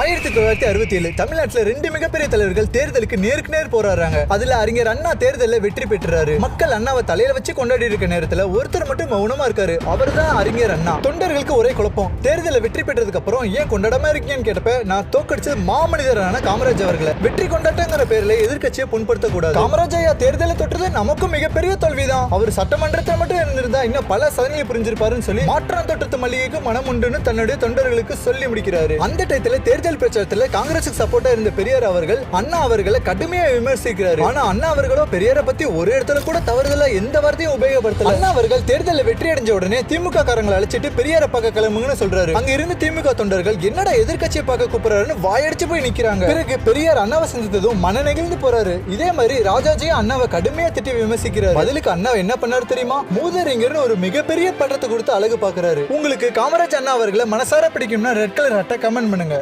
ஆயிரத்தி தொள்ளாயிரத்தி அறுபத்தி ஏழு தமிழ்நாட்டுல ரெண்டு மிகப்பெரிய தலைவர்கள் தேர்தலுக்கு நேருக்கு நேர் போராடுறாங்க. அதுல அறிஞர் அண்ணா தேர்தலில் வெற்றி பெற்றுறாரு. மக்கள் அண்ணாவை தலையில வச்சு கொண்டாடி இருக்க நேரத்துல ஒருத்தர் மட்டும் மௌனமா இருக்காரு. அவர்தான் அறிஞர் அண்ணா. தொண்டர்களுக்கு ஒரே குழப்பம். தேர்தலில் வெற்றி பெற்றதுக்கு அப்புறம் ஏன் கொண்டாடாம இருக்கீங்கன்னு கேட்டப்ப நான் தோக்கடிச்சது மாமனிதரான காமராஜ் அவர்களை. வெற்றி கொண்டாட்டங்கிற பேர்ல எதிர்க்கட்சியை புண்படுத்த கூடாது காமராஜ் ஐயா தேர்தலை தொட்டது நமக்கும் மிகப்பெரிய தோல்விதான். அவர் சட்டமன்றத்தில் மட்டும் இருந்திருந்தா இன்னும் பல சாதனையை புரிஞ்சிருப்பாருன்னு சொல்லி மாற்றம் தொட்டத்து மல்லிகைக்கு மனம் உண்டுன்னு தன்னுடைய தொண்டர்களுக்கு சொல்லி முடிக்கிறாரு. அந்த டயத்துல தேர்தல் பிரச்சாரத்துல காங்கிரசுக்கு சப்போர்ட்டா இருந்த பெரியார் அவர்கள் அண்ணா அவர்களை கடுமையா விமர்சிக்கிறாரு. ஆனா அண்ணா அவர்களோ பெரியாரை பத்தி ஒரு இடத்துல கூட தவறுதலா எந்த வார்த்தையும் உபயோகப்படுத்தல. அண்ணா அவர்கள் தேர்தலில் வெற்றி அடைஞ்ச உடனே திமுக காரங்களை அழைச்சிட்டு பெரியார பார்க்க கிளம்புங்கன்னு சொல்றாரு. அங்க இருந்து திமுக தொண்டர்கள் என்னடா எதிர்க்கட்சியை பார்க்க கூப்பிடுறாருன்னு வாயடிச்சு போய் நிக்கிறாங்க. பிறகு பெரியார் அண்ணாவை சந்தித்ததும் மன நெகிழ்ந்து போறாரு. இதே மாதிரி ராஜாஜியும் அண்ணாவை கடுமையா திட்டி விமர்சிக்கிறாரு. பதிலுக்கு அண்ணா என்ன பண்ணாரு தெரியுமா? மூதறிஞர்னு ஒரு மிகப்பெரிய பட்டத்தை கொடுத்து அழகு பாக்குறாரு உங்களுக்கு காமராஜ் அண்ணா அவர்களை மனசார பிடிக்கும்னா ரெட் கலர் அட்டை கமெண்ட் பண்ணுங்க.